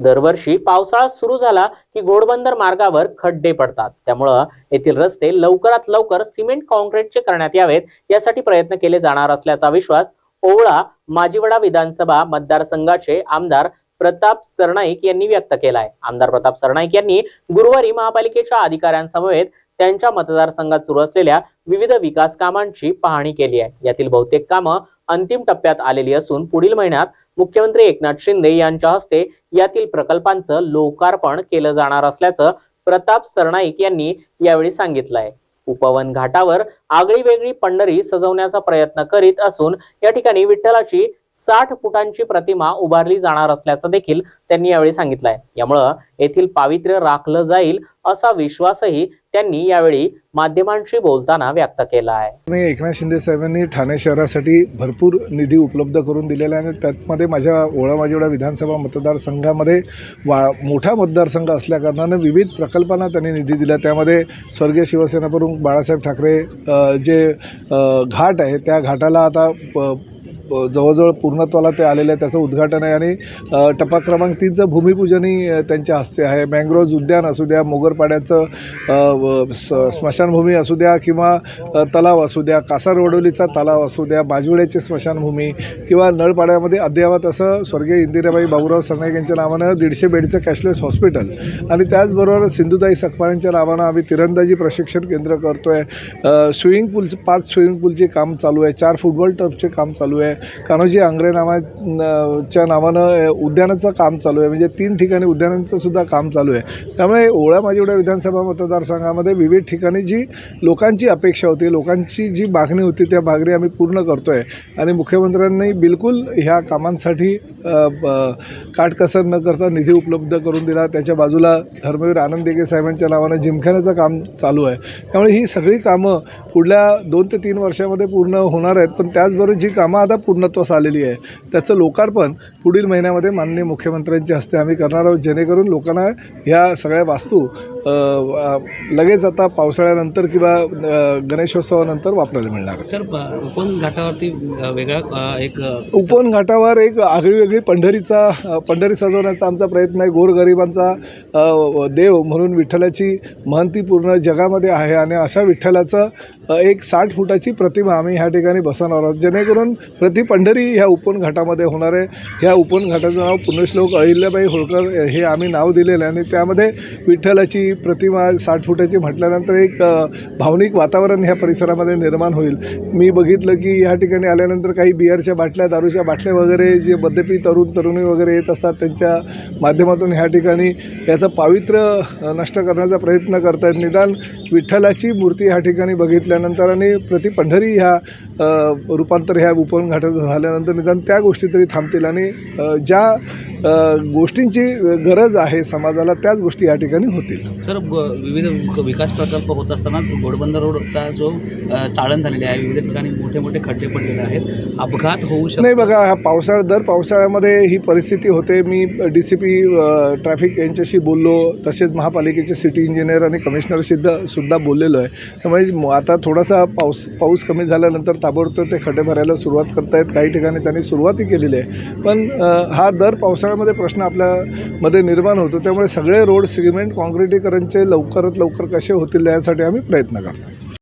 दरवर्षी पावसाळा सुरू झाला की घोडबंदर मार्गावर खड्डे पडतात. त्यामुळं येथील रस्ते लवकरात लवकर सिमेंट कॉन्क्रीटचे करण्यात यावेत. यासाठी प्रयत्न केले जाणार असल्याचा विश्वास ओवळा माजीवडा विधानसभा मतदारसंघाचे आमदार प्रताप सरनाईक यांनी व्यक्त केलाय. आमदार प्रताप सरनाईक यांनी गुरुवारी महापालिकेच्या अधिकाऱ्यांसमवेत त्यांच्या मतदारसंघात सुरू असलेल्या विविध विकास कामांची पाहणी केली आहे. यातील बहुतेक कामं अंतिम टप्प्यात आलेली असून पुढील महिन्यात मुख्यमंत्री एकनाथ शिंदे यांच्या हस्ते यातील प्रकल्पांचं लोकार्पण केलं जाणार असल्याचं प्रताप सरनाईक यांनी यावेळी सांगितलंय. उपवन घाटावर आगळी वेगळी पंढरी सजवण्याचा प्रयत्न करीत असून या ठिकाणी विठ्ठलाची साठ फुटांची प्रतिमा उभारली जाणार असल्याचं देखील त्यांनी यावेळी सांगितलंय. यामुळं येथील पावित्र्य राखलं जाईल असा विश्वासही त्यांनी यावेळी माध्यमांशी बोलताना व्यक्त केला आहे एकनाथ शिंदे साहेबांनी ठाणे शहरासाठी भरपूर निधी उपलब्ध करून दिलेला आहे आणि त्यामध्ये माझ्या ओळामाजेवडा विधानसभा मतदारसंघामध्ये वा मोठा मतदारसंघ असल्याकारणानं विविध प्रकल्पांना त्यांनी निधी दिला. त्यामध्ये स्वर्गीय शिवसेनाप्रमुख बाळासाहेब ठाकरे जे घाट आहे त्या घाटाला आता प- जवळजवळ पूर्णत्वाला ते आलेलं आहे त्याचं उद्घाटन आहे आणि टपा टप्पा क्रमांक तीनचं भूमिपूजनही त्यांच्या हस्ते आहे. मँग्रोव्ज उद्यान असू द्या मोगरपाड्याचं स्मशानभूमी असू द्या किंवा तलाव असू द्या कासारवडोलीचा तलाव असू द्या बाजवड्याची स्मशानभूमी किंवा नळपाड्यामध्ये अद्ययावत असं स्वर्गीय इंदिराबाई बाबूराव सरनाईक यांच्या नावानं दीडशे बेडचं कॅशलेस हॉस्पिटल. आणि त्याचबरोबर सिंधुताई सकपाळांच्या नावानं आम्ही तिरंदाजी प्रशिक्षण केंद्र करतो आहे स्विमिंग पूल पाच स्विमिंग पूलचे काम चालू आहे चार फुटबॉल टर्फचे काम चालू आहे. कान्होजी आंग्रे नावा च्या नावानं उद्यानाचं काम चालू आहे. म्हणजे तीन ठिकाणी उद्यानांचं सुद्धा काम चालू आहे. त्यामुळे ओळा माजिवड्या विधानसभा मतदारसंघामध्ये विविध ठिकाणी जी लोकांची अपेक्षा होती लोकांची जी मागणी होती त्या मागणी आम्ही पूर्ण करतो आहे आणि मुख्यमंत्र्यांनी बिलकुल ह्या कामांसाठी ब- काटकसर न करता निधी उपलब्ध करून दिला. त्याच्या बाजूला धर्मवीर आनंद देगे साहेबांच्या नावानं जिमखान्याचं काम चालू आहे. त्यामुळे ही सगळी कामं पुढल्या दोन ते तीन वर्षामध्ये पूर्ण होणार आहेत. पण त्याचबरोबर जी कामं आता पूर्णत्वास आलेली आहे. त्याचं लोकार्पण पुढील महिन्यामध्ये माननीय मुख्यमंत्र्यांच्या हस्ते आम्ही करणार आहोत. जेणेकरून लोकांना ह्या सगळ्या वास्तू लगेच आता पावसाळ्यानंतर किंवा गणेशोत्सवानंतर वापरायला मिळणार. तर उपवन घाटावरती वेगळा एक अ, उपवन घाटावर एक आगळी वेगळी पंढरीचा पंढरी सजवण्याचा आमचा प्रयत्न आहे. गोरगरिबांचा देव म्हणून विठ्ठलाची महंती पूर्ण जगामध्ये आहे आणि अशा विठ्ठलाचं एक साठ फुटाची प्रतिमा आम्ही ह्या ठिकाणी बसवणार आहोत. जेणेकरून प्रति पंढरी ह्या उपवन घाटामध्ये होणार आहे. ह्या उपवन घाटाचं नाव पुण्यश्लोक अहिल्याबाई होळकर हे आम्ही नाव दिलेलं आहे आणि त्यामध्ये विठ्ठलाची प्रतिमा साठ फुटाची म्हटल्यानंतर एक भावनिक वातावरण ह्या परिसरामध्ये निर्माण होईल. मी बघितलं की ह्या ठिकाणी आल्यानंतर काही बियरच्या बाटल्या दारूच्या बाटल्या वगैरे जे मद्यपी तरुण तरुणी वगैरे येत असतात त्यांच्या माध्यमातून ह्या ठिकाणी याचं पावित्र्य नष्ट करण्याचा प्रयत्न करतायत. निदान विठ्ठलाची मूर्ती ह्या ठिकाणी बघितल्यानंतर आणि प्रति पंढरी ह्या रूपांतर ह्या उपवन घाटाचं झाल्यानंतर निदान त्या गोष्टी तरी थांबतील आणि ज्या गोष्टींची गरज आहे समाजाला त्याच गोष्टी या ठिकाणी होतील. सर विविध विक- विकास प्रकल्प होत असताना घोडबंदर रोडचा जो चाळण झालेली आहे विविध ठिकाणी मोठे मोठे खड्डे पडलेले आहेत. अपघात होऊ शकतो. नाही बघा हा पावसाळा दर पावसाळ्यामध्ये ही परिस्थिती होते. मी डी सी पी ट्रॅफिक यांच्याशी बोललो तसेच महापालिकेचे सिटी इंजिनियर आणि कमिशनर सुद्धा सुद्धा बोललेलो आहे. त्यामुळे आता थोडासा पाऊस पाऊस कमी झाल्यानंतर ताबडतोब ते खड्डे भरायला सुरुवात करतायत. काही ठिकाणी त्यांनी सुरुवातही केलेली आहे. पण हा दर पावसाळ्यामध्ये प्रश्न आपल्यामध्ये निर्माण होतो त्यामुळे सगळे रोड सिमेंट काँक्रिटीकरणचे लवकरात लवकर कसे होतील यासाठी आम्ही प्रयत्न करतो